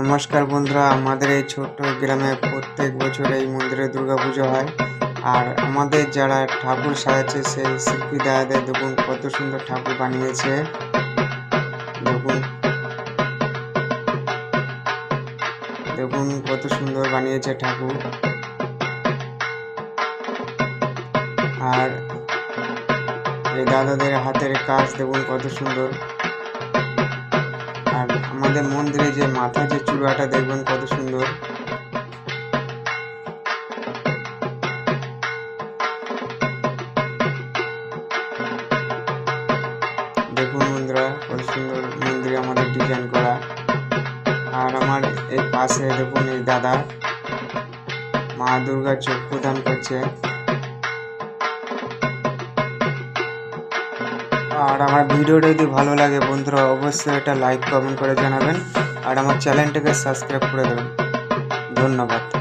নমস্কার বন্ধুরা, আমাদের এই ছোট্ট গ্রামে প্রত্যেক বছর এই মন্দিরে দুর্গাপুজো হয়। আর আমাদের যারা ঠাকুর সাজাচ্ছে, সেই শিল্পী দাদাদের দেখুন, কত সুন্দর ঠাকুর বানিয়েছে। দেখুন। দেখুন, কত সুন্দর বানিয়েছে ঠাকুর। আর এই দাদাদের হাতের কাজ দেখুন, কত সুন্দর। আমাদের মন্দিরে যে মাথা যে চূড়াটা দেখবেন কত সুন্দর। দেখুন বন্ধুরা, কত সুন্দর মন্দিরে আমাদের ডিজাইন করা। আর আমার এই পাশে দেখুন এই দাদা, মা দুর্গা চোখ প্রদান করছে। আর আমার ভিডিওটা যদি ভালো লাগে বন্ধুরা, অবশ্যই এটা লাইক কমেন্ট করে জানাবেন। আর আমার চ্যানেলটাকে সাবস্ক্রাইব করে দেবেন। ধন্যবাদ।